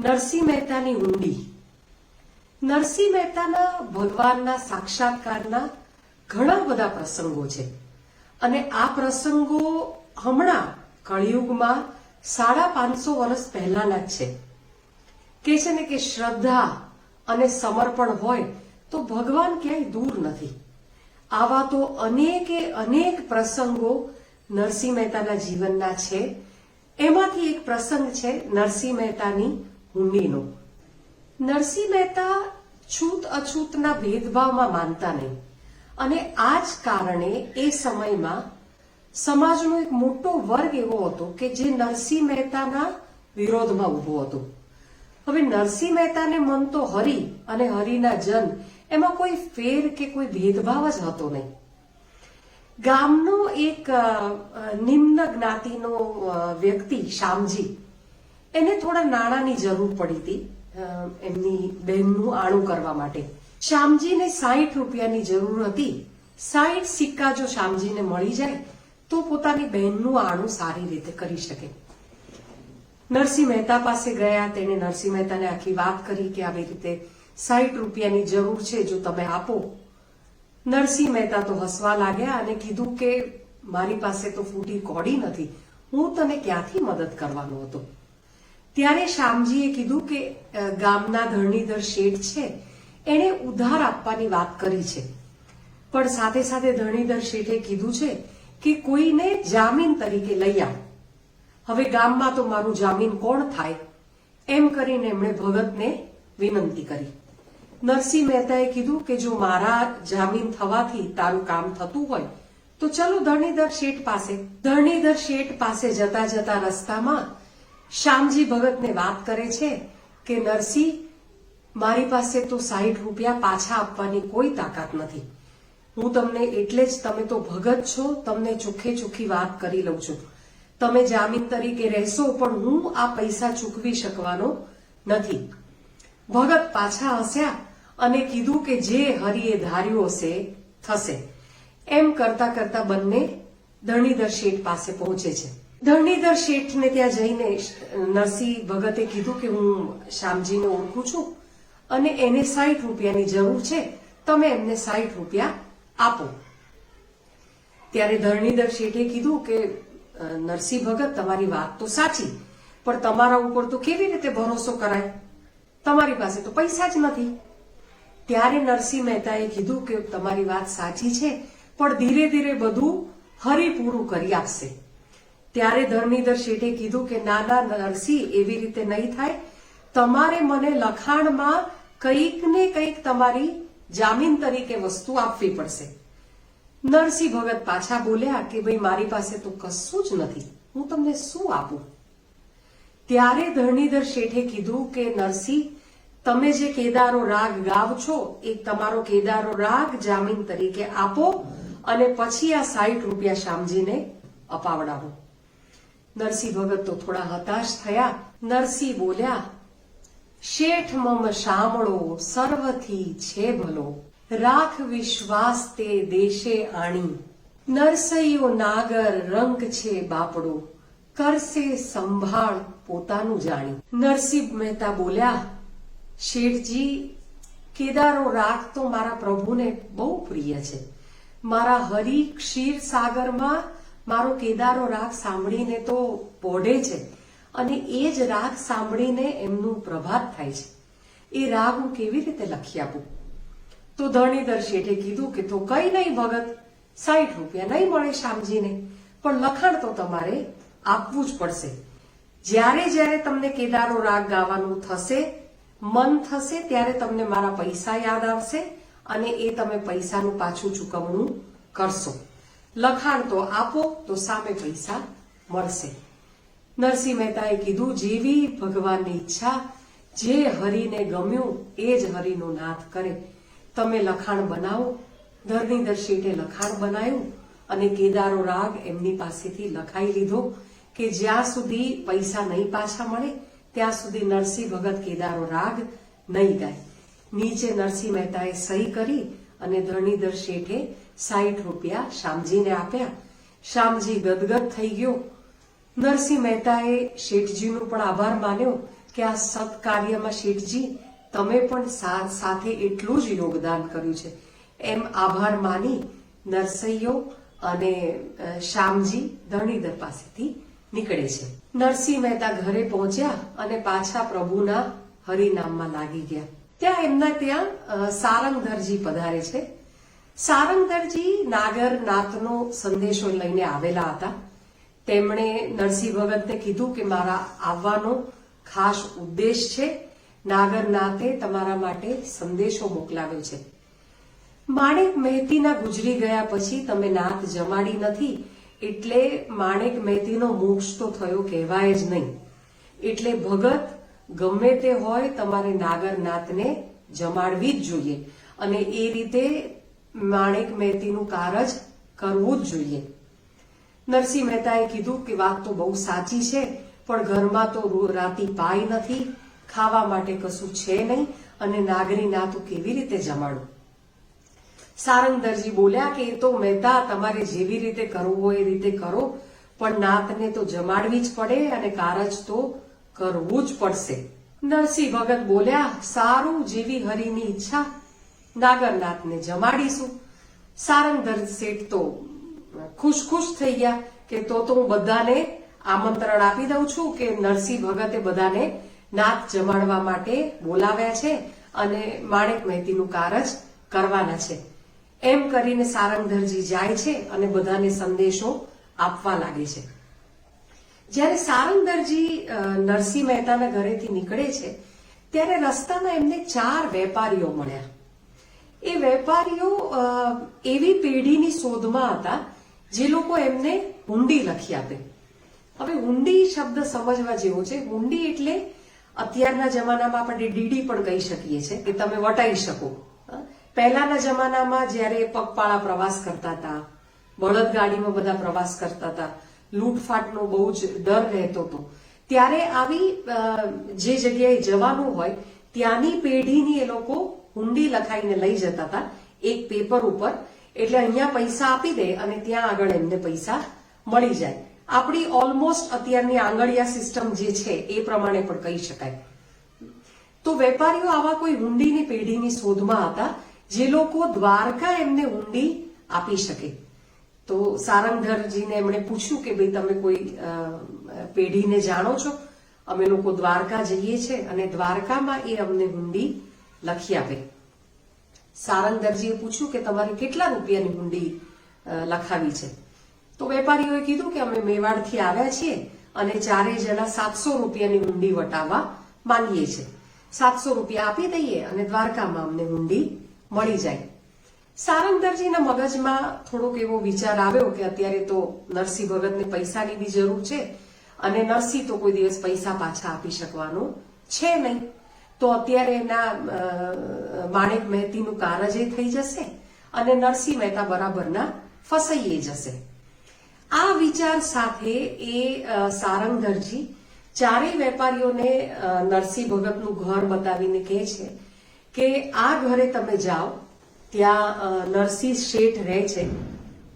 નરસિંહ મહેતાની ઊંડી. નરસિંહ મહેતાના ભગવાનના સાક્ષાત્કારના ઘણા બધા પ્રસંગો છે. અને આ પ્રસંગો હમણાં કળિયુગમાં સાડા પાંચસો વર્ષ પહેલાના જ છે. કે છે ને કે શ્રદ્ધા અને સમર્પણ હોય તો ભગવાન ક્યાંય દૂર નથી. આવા તો અનેકે અનેક પ્રસંગો નરસિંહ મહેતાના જીવનના છે. એમાંથી એક પ્રસંગ છે નરસિંહ મહેતાની હુંડીનો નરસિંહ મહેતા છૂત અછૂતના ભેદભાવમાં માનતા નહીં. અને આ જ કારણે એ સમયમાં સમાજનો એક મોટો વર્ગ એવો હતો કે જે નરસિંહ મહેતાના વિરોધમાં ઊભો હતો. હવે નરસિંહ મહેતાને મન તો હરિ અને હરિના જન એમાં કોઈ ફેર કે કોઈ ભેદભાવ જ હતો નહીં. ગામનો એક નિમ્ન જ્ઞાતિનો વ્યક્તિ શ્યામજી એને થોડા નાણાંની જરૂર પડી હતી એમની બહેનનું આણું કરવા માટે. શ્યામજીને સાહીઠ રૂપિયાની જરૂર હતી. સાહીઠ સિક્કા જો શ્યામજીને મળી જાય, તો પોતાની બહેનનું આણું સારી રીતે કરી શકે. નરસિંહ મહેતા પાસે ગયા, તેણે નરસિંહ મહેતાને આખી વાત કરી કે આવી રીતે સાહીઠ રૂપિયાની જરૂર છે, જો તમે આપો. નરસિંહ મહેતા તો હસવા લાગ્યા અને કીધું કે મારી પાસે તો ફૂટી કોડી નથી, હું તને ક્યાંથી મદદ કરવાનો હતો? ત્યારે શ્યામજીએ કીધું કે ગામના ધરણીધર શેઠ છે, એણે ઉધાર આપવાની વાત કરી છે. પણ સાથે સાથે ધરણીધર શેઠે કીધું છે કે, કોઈને જામીન તરીકે લઈ આવ. હવે ગામમાં તો મારું જામીન કોણ થાય? એમ કરીને એમણે ભગતને વિનંતી કરી. નરસિંહ મહેતાએ કીધું કે, જો મારા જામીન થવાથી તારું કામ થતું હોય, તો ચલો ધરણીધર શેઠ પાસે. ધરણીધર શેઠ પાસે જતા જતા રસ્તામાં શ્યામજી ભગતને વાત કરે છે કે, નરસિંહ, મારી પાસે તો સાહીઠ રૂપિયા પાછા આપવાની કોઈ તાકાત નથી. હું તમને એટલે જ, તમે તો ભગત છો, તમને ચોખ્ખે ચોખ્ખી વાત કરી લઉં છું. તમે જામીન તરીકે રહેશો, પણ હું આ પૈસા ચૂકવી શકવાનો નથી. ભગત પાછા હસ્યા અને કીધું કે જે હરિએ ધાર્યું હશે, થશે. એમ કરતા કરતા બંને ધણીધર શેઠ પાસે પહોંચે છે. ધરણીધર શેઠને ત્યાં જઈને નરસિંહ ભગતે કીધું કે હું શ્યામજીને ઓળખું છું અને એને સાહીઠ રૂપિયાની જરૂર છે. તમે એમને સાહીઠ રૂપિયા આપો. ત્યારે ધરણીધર શેઠે કીધું કે નરસિંહ ભગત, તમારી વાત તો સાચી, પણ તમારા ઉપર તો કેવી રીતે ભરોસો કરાય? તમારી પાસે તો પૈસા જ નથી. ત્યારે નરસિંહ મહેતાએ કીધું કે, તમારી વાત સાચી છે, પણ ધીરે ધીરે બધું હરી પૂરું કરી આપશે. ત્યારે ધરણીધર શેઠે કીધું કે ના ના નરસિંહ, એવી રીતે નહીં થાય. તમારે મને લખાણમાં કંઈક ને કંઈક તમારી જામીન તરીકે વસ્તુ આપવી પડશે. નરસિંહ ભગત પાછા બોલ્યા કે, ભાઈ, મારી પાસે તો કશું જ નથી. હું તમને શું આપું? ત્યારે ધરણીધર શેઠે કીધું કે, નરસિંહ, તમે જે કેદારો રાગ ગાવ છો, એ તમારો કેદારો રાગ જામીન તરીકે આપો અને પછી આ સાઈઠ રૂપિયા શ્યામજીને અપાવડાવો. નરસિંહ ભગત તો થોડા હતાશ થયા. નરસિંહ બોલ્યા, શેઠ મમ શામળો, સર્વથી છે ભલો. રાખ વિશ્વાસ તે દેશે આણી. નરસૈયો નાગર રંગ છે બાપડો. કરશે સંભાળ પોતાનું જાણી. નરસિંહ મહેતા બોલ્યા, શેઠજી, કેદારો રાખ તો મારા પ્રભુને બહુ પ્રિય છે. મારા હરિ ક્ષીર સાગરમાં મારો કેદારો રાગ સાંભળીને તો પોઢે છે અને એ જ રાગ સાંભળીને એમનું પ્રભાત થાય છે. એ રાગ હું કેવી રીતે લખી આપું? તો ધરણીધર શેઠે કીધું કે તો કઈ નહીં ભગત, સાઠ રૂપિયા નહીં મળે શામજીને, પણ લખાણ તો તમારે આપવું જ પડશે. જ્યારે જ્યારે તમને કેદારો રાગ ગાવાનું થશે, મન થશે ત્યારે તમને મારા પૈસા યાદ આવશે અને એ તમે પૈસાનું પાછું ચૂકવણું કરશો. લખાણ તો આપો, તો સામે પૈસા મળશે. નરસિંહ મહેતાએ કીધું, જેવી ભગવાનની ઈચ્છા, જે હરિને ગમ્યું, એ જ હરિનો નાથ કરે. તમે લખાણ બનાવો. ધરણીધર શેઠે લખાણ બનાવ્યું અને કેદારો રાગ એમની પાસેથી લખાઈ લીધો કે જ્યાં સુધી પૈસા નહીં પાછા મળે, ત્યાં સુધી નરસિંહ ભગત કેદારો રાગ નહીં ગાય. નીચે નરસિંહ મહેતાએ સહી કરી અને ધરણીધર શેઠે સાહીઠ રૂપિયા શામજીને આપ્યા. શામજી ગદગદ થઈ ગયો. નરસિંહ મહેતાએ શેઠજીનો પણ આભાર માન્યો કે આ સત્કાર્યમાં શેઠજી, તમે પણ સાથે એટલું જ યોગદાન કર્યું છે. એમ આભાર માની નરસૈયો અને શામજી ધરણીધર પાસેથી નીકળે છે. નરસિંહ મહેતા ઘરે પહોંચ્યા અને પાછા પ્રભુના હરિનામમાં લાગી ગયા. ત્યાં એમના ત્યાં સારંગધરજી પધારે છે. સારંગધરજી નાગર નાથનો સંદેશો લઈને આવેલા હતા. તેમણે નરસિંહ ભગતને કીધું કે મારા આવવાનો ખાસ ઉદ્દેશ છે નાગરનાથે તમારા માટે સંદેશો મોકલાવ્યો છે. માણેક મહેતીના ગુજરી ગયા પછી તમે નાથ જમાડી નથી એટલે માણેક મહેતીનો મોક્ષ તો થયો કહેવાય જ નહીં. એટલે ભગત ગમે તે હોય તમારે નાગરનાથને જમાડવી જ જોઈએ. અને એ રીતે માણેક મહેતીનું કારજ કરવું જ જોઈએ. નરસિંહ મહેતાએ કીધું કે વાત તો બહુ સાચી છે, પણ ઘરમાં તો રાતી પાય નથી, ખાવા માટે કશું છે નહીં, અને નાગરી ના તો કેવી રીતે જમાડું? સારંગધરજી બોલ્યા કે એ તો મહેતા, તમારે જેવી રીતે કરવું હોય એ રીતે કરો, પણ નાતને તો જમાડવી જ પડે અને કારજ તો કરવું જ પડશે. નરસિંહ ભગત બોલ્યા, સારું, જેવી હરિની ઈચ્છા નાગરનાથને જમાડીશું સારંગધર શેઠ તો ખુશ ખુશ થઈ ગયા કે તો તો હું બધાને આમંત્રણ આપી દઉં છું કે નરસિંહ ભગતે બધાને નાથ જમાડવા માટે બોલાવ્યા છે અને માણેક મહેતીનું કારજ કરવાના છે. એમ કરીને સારંગધરજી જાય છે અને બધાને સંદેશો આપવા લાગે છે. જ્યારે સારંગધરજી નરસિંહ મહેતાના ઘરેથી નીકળે છે, ત્યારે રસ્તામાં એમને ચાર વેપારીઓ મળ્યા. એ વેપારીઓ એવી પેઢીની શોધમાં હતા જે લોકો એમને હુંડી લખી આપે. હવે હુંડી શબ્દ સમજવા જેવો છે. હુંડી એટલે અત્યારના જમાનામાં આપણે ડીડી પણ કહી શકીએ છીએ કે તમે વટાઈ શકો? પહેલાના જમાનામાં જ્યારે પગપાળા પ્રવાસ કરતા હતા બળદગાડીમાં બધા પ્રવાસ કરતા હતા, લૂંટફાટનો બહુ જ ડર રહેતો હતો. ત્યારે આવી જે જગ્યાએ જવાનું હોય, ત્યાંની પેઢીની એ લોકો હુંડી લખાઈને લઈ જતા હતા, એક પેપર ઉપર. એટલે અહીંયા પૈસા આપી દે અને ત્યાં આગળ એમને પૈસા મળી જાય. આપણી ઓલમોસ્ટ અત્યારની આંગળિયા સિસ્ટમ જે છે, એ પ્રમાણે પણ કહી શકાય. તો વેપારીઓ આવા કોઈ હુંડીની પેઢીની શોધમાં હતા, જે લોકો દ્વારકા એમને હુંડી આપી શકે. તો સારંગધરજીને એમણે પૂછ્યું કે ભાઈ, તમે કોઈ પેઢીને જાણો છો? અમે લોકો દ્વારકા જઈએ છે અને દ્વારકામાં એ અમને હુંડી લખી આપે. સારંગધરજીએ પૂછ્યું કે તમારે કેટલા રૂપિયાની હુંડી લખાવી છે? તો વેપારીઓએ કીધું કે અમે મેવાડથી આવ્યા છીએ અને ચારેય જણા સાતસો રૂપિયાની હુંડી વટાવવા માંગીએ છીએ. સાતસો રૂપિયા આપી દઈએ અને દ્વારકામાં અમને હુંડી મળી જાય. સારંગધરજીના મગજમાં થોડોક એવો વિચાર આવ્યો કે અત્યારે તો નરસિંહ ભગતને પૈસાની બી જરૂર છે અને નરસિંહ તો કોઈ દિવસ પૈસા પાછા આપી શકવાનો છે નહીં. તો અત્યારે એના માણેક મહેતીનું કારજ થઈ જશે અને નરસિંહ મહેતા બરાબરના ફસાઈએ જશે. આ વિચાર સાથે એ સારંગધરજી ચારેય વેપારીઓને નરસિંહ ભગતનું ઘર બતાવીને કહે છે કે આ ઘરે તમે જાઓ, ત્યાં નરસિંહ શેઠ રહે છે.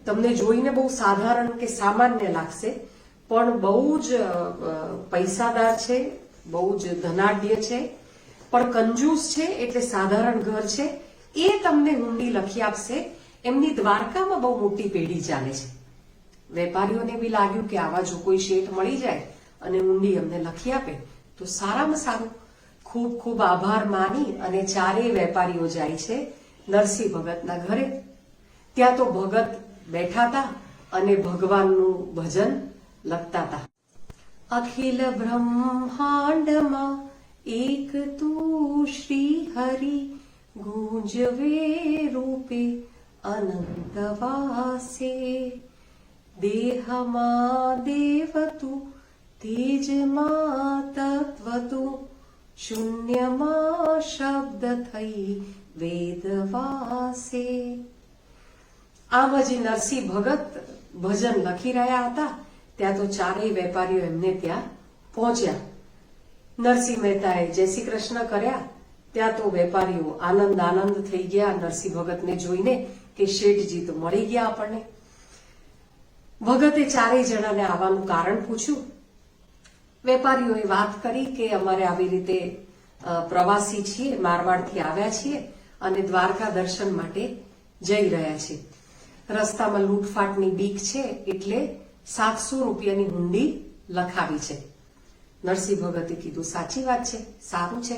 તમને જોઈને બહુ સાધારણ કે સામાન્ય લાગશે, પણ બહુ જ પૈસાદાર છે, બહુ જ ધનાઢ્ય છે પણ કંજૂસ છે એટલે સાધારણ ઘર છે. એ તમને હુંડી લખી આપશે. એમની દ્વારકામાં બહુ મોટી પેઢી ચાલે છે. વેપારીઓને બી લાગ્યું કે આવા જો કોઈ શેઠ મળી જાય અને ઊંડી અમને લખી આપે, તો સારામાં સારું. ખૂબ ખૂબ આભાર માની અને ચારેય વેપારીઓ જાય છે નરસિંહ ભગતના ઘરે. ત્યાં તો ભગત બેઠા હતા અને ભગવાનનું ભજન લખતા હતા. અખિલ બ્રહ્માંડમાં એક તું શ્રી હરિ ગુંજવે રૂપે અનંત વાસે દેહમાં દેવ તું તેજમાં તત્વ તું શૂન્યમાં શબ્દ થઈ વેદ વાસે આમ જ નરસિંહ ભગત ભજન લખી રહ્યા હતા ત્યાં તો ચારેય વેપારીઓ એમને ત્યાં પહોંચ્યા. નરસિંહ મહેતાએ જય શ્રી કૃષ્ણ કર્યા. ત્યાં તો વેપારીઓ આનંદ આનંદ થઈ ગયા. નરસિંહ ભગતને જોઈને કે શેઠજી તો મળી ગયા આપણને. ભગતે ચારેય જણાને આવવાનું કારણ પૂછ્યું. વેપારીઓએ વાત કરી કે અમારે આવી રીતે પ્રવાસી છીએ, મારવાડથી આવ્યા છીએ અને દ્વારકા દર્શન માટે જઈ રહ્યા છીએ. રસ્તામાં લૂંટફાટની બીક છે એટલે સાતસો રૂપિયાની હુંડી લખાવી છે. નરસિંહ ભગતે કીધું, સાચી વાત છે, સારું છે.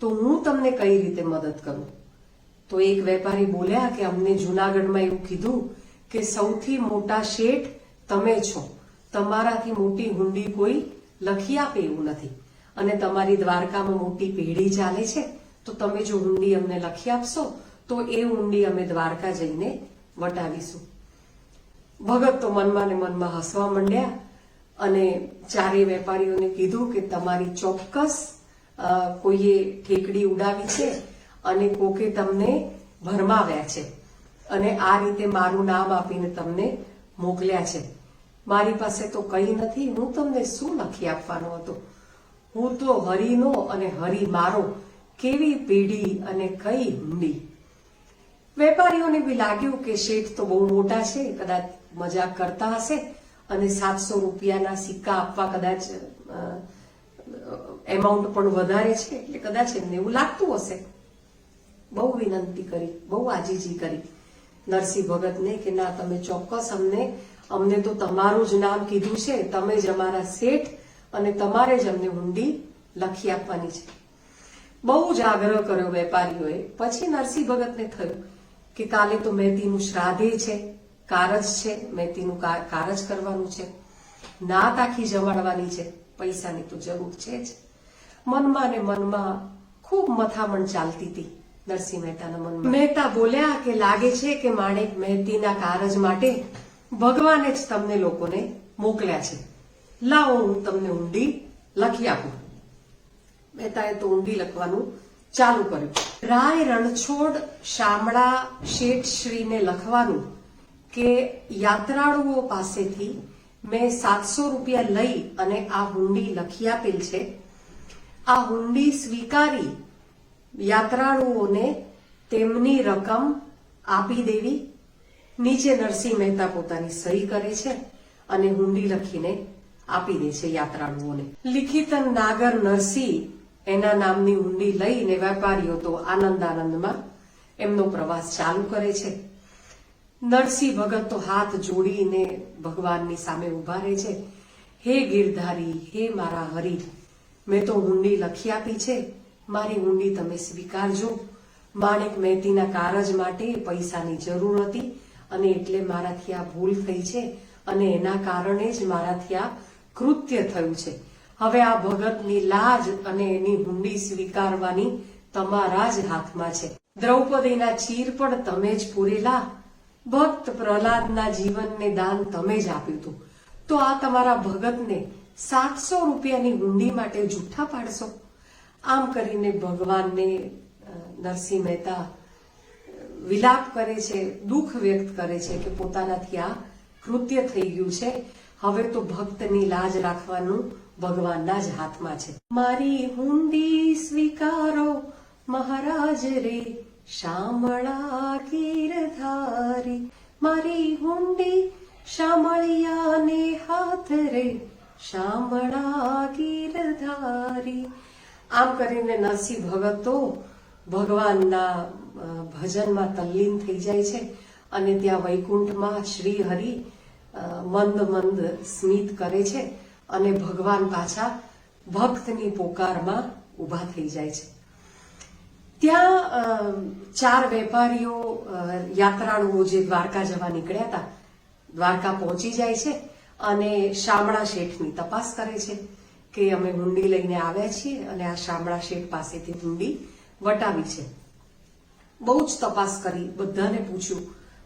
તો હું તમને કઈ રીતે મદદ કરું? તો એક વેપારી બોલ્યા કે, અમને જુનાગઢમાં એવું કીધું કે સૌથી મોટા શેઠ તમે છો. તમારાથી મોટી હુંડી કોઈ લખી આપે એવું નથી. અને તમારી દ્વારકામાં મોટી પેઢી ચાલે છે. તો તમે જો હુંડી અમને લખી આપશો, તો એ હુંડી અમે દ્વારકા જઈને વટાવીશું. ભગત તો મનમાં ને મનમાં હસવા માંડ્યા. અને ચારેય વેપારીઓને કીધું કે તમારી ચોક્કસ કોઈએ ઠેકડી ઉડાવી છે અને કોકે તમને ભરમાવ્યા છે. અને આ રીતે મારું નામ આપીને તમને મોકલ્યા છે. મારી પાસે તો કંઈ નથી, હું તમને શું લખી આપવાનો હતો? હું તો હરિનો અને હરી મારો કેવી પેઢી અને કઈ હુંડી વેપારીઓને બી લાગ્યું કે શેઠ તો બહુ મોટા છે, કદાચ મજાક કરતા હશે. અને સાતસો રૂપિયાના સિક્કા આપવા કદાચ એમાઉન્ટ પણ વધારે છે, એટલે કદાચ એમને એવું લાગતું હશે. બહુ વિનંતી કરી, બહુ આજીજી કરી. નરસિંહ ભગતને કે ના, તમે ચોક્કસ અમને અમને તો તમારું જ નામ કીધું છે, તમે જ અમારા શેઠ અને તમારે જ અમને હુંડી લખી આપવાની છે. બહુ જ આગ્રહ કર્યો વેપારીઓએ. પછી નરસિંહ ભગતને થયું કે કાલે તો મહેતીનું શ્રાદ્ધે છે. કારજ છે મહેતીનું કારજ કરવાનું છે. નાત આખી જમાડવાની છે, પૈસાની તો જરૂર છે જ. મનમાં ને મનમાં ખૂબ મથામણ ચાલતી હતી, નરસિંહ મહેતાના મનમાં. મહેતા બોલ્યા કે લાગે છે કે માણેક મહેતીના કારજ માટે ભગવાને જ તમને લોકોને મોકલ્યા છે. લાવો, હું તમને ઊંડી લખી આપું. મહેતાએ તો ઊંડી લખવાનું ચાલુ કર્યું. રાય રણછોડ શામળા શેઠશ્રીને લખવાનું કે યાત્રાળુઓ પાસેથી મેં સાતસો રૂપિયા લઈ અને આ હુંડી લખી આપેલ છે. આ હુંડી સ્વીકારી યાત્રાળુઓને તેમની રકમ આપી દેવી. નીચે નરસિંહ મહેતા પોતાની સહી કરે છે અને હુંડી લખીને આપી દે છે યાત્રાળુઓને. લિખિતન નાગર નરસિંહ એના નામની હુંડી લઈને વેપારીઓ તો આનંદ આનંદમાં એમનો પ્રવાસ ચાલુ કરે છે. નરસિંહ ભગત તો હાથ જોડીને ભગવાનની સામે ઊભા રહે છે. હે ગિરધારી, હે મારા હરિ, મેં તો ઊંડી લખી આપી છે. મારી ઊંડી તમે સ્વીકારજો. માણેક મહેતીના કારજ માટે પૈસાની જરૂર હતી અને એટલે મારાથી આ ભૂલ થઈ છે અને એના કારણે જ મારાથી આ કૃત્ય થયું છે. હવે આ ભગતની લાજ અને એની હુંડી સ્વીકારવાની તમારા જ હાથમાં છે. દ્રૌપદીના ચીર પણ તમે જ પૂરેલા. ભક્ત પ્રહલાદના જીવનને દાન તમે જ આપ્યું હતું. તો આ તમારા ભગતને સાતસો રૂપિયાની હુંડી માટે જૂઠા પાડશો? આમ કરીને ભગવાનને નરસિંહ મહેતા વિલાપ કરે છે, દુઃખ વ્યક્ત કરે છે કે પોતાનાથી આ કૃત્ય થઈ ગયું છે. હવે તો ભક્તની લાજ રાખવાનું ભગવાનના જ હાથમાં છે. મારી હુંડી સ્વીકારો મહારાજ રે શામળા ગીરધારી મારી હુંડી શામળિયાને હાથ રે શામળા ગીરધારી આમ કરીને નરસિંહ ભગતો ભગવાનના ભજનમાં તલ્લીન થઈ જાય છે અને ત્યાં વૈકુંઠમાં શ્રી હરિ મંદ મંદ સ્મિત કરે છે અને ભગવાન પાછા ભક્તની પોકારમાં ઊભા થઈ જાય છે ત્યાં ચાર વેપારીઓ યાત્રાળુઓ જે દ્વારકા જવા નીકળ્યા હતા, દ્વારકા પહોંચી જાય છે અને શામળા શેઠની તપાસ કરે છે કે અમે હુંડી લઈને આવ્યા છીએ અને આ શામળા શેઠ પાસેથી હુંડી વટાવી છે. બહુ જ તપાસ કરી, બધાને પૂછ્યું.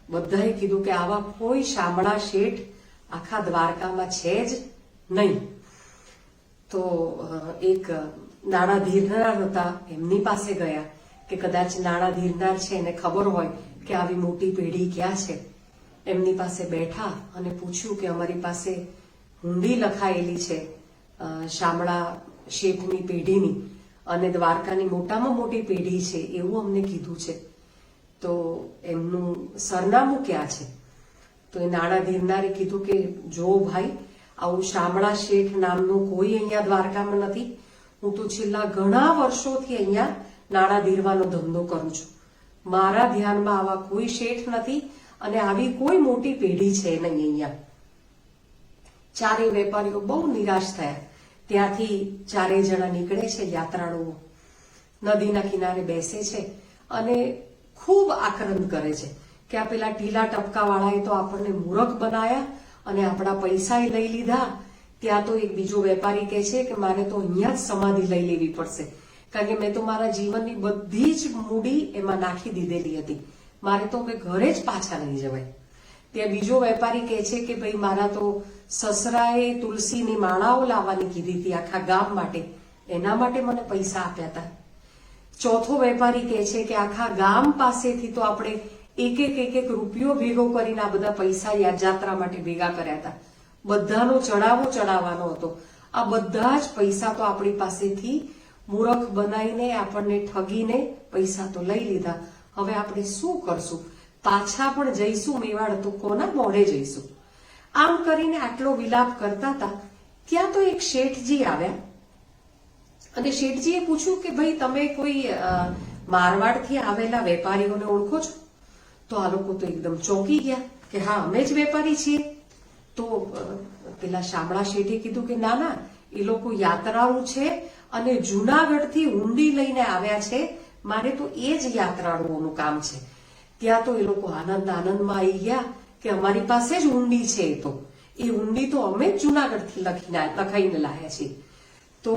બધાએ કીધું કે આવા કોઈ શામળા શેઠ આખા દ્વારકામાં છે જ નહીં. તો એક નાણાં ધીરનાર હતા, એમની પાસે ગયા. કે કદાચ નાણાં ધીરનાર છે એને ખબર હોય કે આવી મોટી પેઢી ક્યાં છે. એમની પાસે બેઠા અને પૂછ્યું કે અમારી પાસે હુંડી લખાયેલી છે શામળા શેઠની પેઢીની અને દ્વારકાની મોટામાં મોટી પેઢી છે એવું અમને કીધું છે. તો એમનું સરનામું ક્યાં છે? તો એ નાણાં ધીરનારે કીધું કે, જો ભાઈ, આવું શામળા શેઠ નામનું કોઈ અહીંયા દ્વારકામાં નથી. હું તો છેલ્લા ઘણા વર્ષોથી અહીંયા નાણાં ધીરવાનો ધંધો કરું છું. મારા ધ્યાનમાં આવા કોઈ શેઠ નથી અને આવી કોઈ મોટી પેઢી છે નહીં અહીંયા. ચારેય વેપારીઓ બહુ નિરાશ થયા. ત્યાંથી ચારેય જણા નીકળે છે યાત્રાળુઓ. નદીના કિનારે બેસે છે અને ખૂબ આક્રંદ કરે છે કે આ પેલા ઢીલા ટપકાવાળાએ તો આપણને મૂરખ બનાયા અને આપણા પૈસા લઈ લીધા. ત્યાં તો એક બીજો વેપારી કહે છે કે મારે તો અહીંયા જ સમાધિ લઈ લેવી પડશે. કારણ કે મેં તો મારા જીવનની બધી જ મૂડી એમાં નાખી દીધેલી હતી. મારે તો હવે ઘરે જ પાછા નહીં જવાય. ત્યાં બીજો વેપારી કહે છે કે ભાઈ મારા તો સસરાએ તુલસીની માળાઓ લાવવાની કીધી હતી આખા ગામ માટે. એના માટે મને પૈસા આપ્યા હતા. ચોથો વેપારી કહે છે કે આખા ગામ પાસેથી તો આપણે એક એક એક એક રૂપિયો ભેગો કરીને આ બધા પૈસા યાત્રા માટે ભેગા કર્યા હતા. બધાનો ચડાવો ચડાવવાનો હતો. આ બધા જ પૈસા તો આપણી પાસેથી મૂરખ બનાવીને આપણને ઠગીને પૈસા તો લઈ લીધા. હવે આપણે શું કરશું? પાછા પણ જઈશું મેવાડ તો કોના મોઢે જઈશું? આમ કરીને આટલો વિલાપ કરતા હતા. ત્યાં તો એક શેઠજી આવ્યા. અને શેઠજીએ પૂછ્યું કે ભાઈ, તમે કોઈ મારવાડથી આવેલા વેપારીઓને ઓળખો છો? તો આ લોકો તો એકદમ ચોંકી ગયા કે હા, અમે જ વેપારી છીએ. તો પેલા શામળા શેઠે કીધું કે ના ના, એ લોકો યાત્રાળુ છે. અને જુનાગઢથી હુંડી લઈને આવ્યા છે, મારે તો એ જ યાત્રાળુઓનું કામ છે. ત્યાં તો એ લોકો આનંદ આનંદમાં આવી ગયા કે અમારી પાસે જ ઊંડી છે એ તો. એ હુંડી તો અમે જ જુનાગઢથી લખીને, લખાઈને લાયા છીએ. તો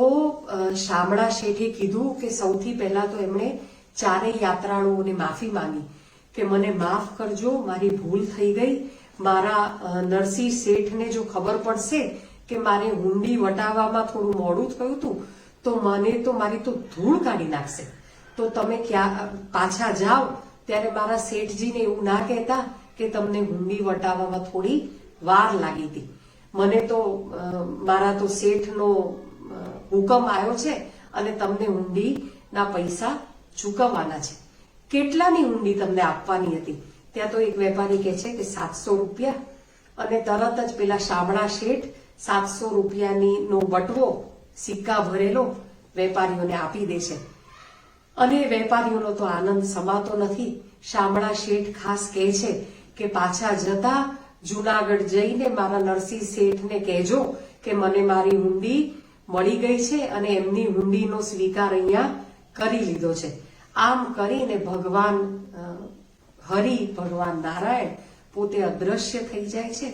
શામળા શેઠે કીધું કે સૌથી પહેલા તો એમણે ચારેય યાત્રાળુઓને માફી માંગી કે મને માફ કરજો, મારી ભૂલ થઈ ગઈ. મારા નરસિંહ શેઠને જો ખબર પડશે કે મારે હુંડી વટાવવામાં થોડું મોડું થયું હતું તો મને તો મારી તો ધૂળ કાઢી નાખશે. તો તમે ક્યાં, પાછા જાઓ, ત્યારે મારા શેઠજીને એવું ના કહેતા કે તમને હુંડી વટાવવામાં થોડી વાર લાગી હતી. મને તો મારા તો શેઠનો હુકમ આવ્યો છે અને તમને હુંડીના પૈસા ચૂકવવાના છે. કેટલાની હુંડી તમને આપવાની હતી? ત્યાં તો એક વેપારી કહે છે કે સાતસો રૂપિયા. અને તરત જ પેલા શામળા શેઠ સાતસો રૂપિયાની નો બટવો સિક્કા ભરેલો વેપારીઓને આપી દે છે અને વેપારીઓનો તો આનંદ સમાતો નથી. શામળા શેઠ ખાસ કહે છે કે પાછા જતા જુનાગઢ જઈને મારા નરસિંહ શેઠને કહેજો કે મને મારી હુંડી મળી ગઈ છે અને એમની હુંડીનો સ્વીકાર અહીંયા કરી લીધો છે. આમ કરીને ભગવાન હરિ ભગવાન નારાયણ પોતે અદ્રશ્ય થઈ જાય છે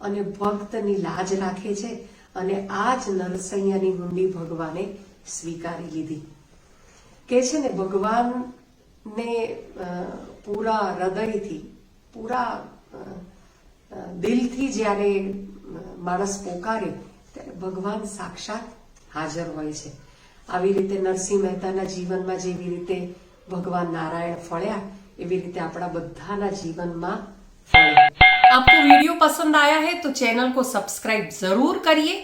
અને ભક્તની લાજ રાખે છે. અને આ જ નરસૈયાની હુંડી ભગવાને સ્વીકારી લીધી. કે છે ને, ભગવાનને પૂરા હૃદયથી, પૂરા દિલથી જ્યારે માણસ પોકારે, ત્યારે ભગવાન સાક્ષાત હાજર હોય છે. આવી રીતે નરસિંહ મહેતાના જીવનમાં જેવી રીતે ભગવાન નારાયણ ફળ્યા, એવી રીતે આપણા બધાના જીવનમાં ફળે आपको वीडियो पसंद आया है तो चैनल को सब्सक्राइब जरूर करिए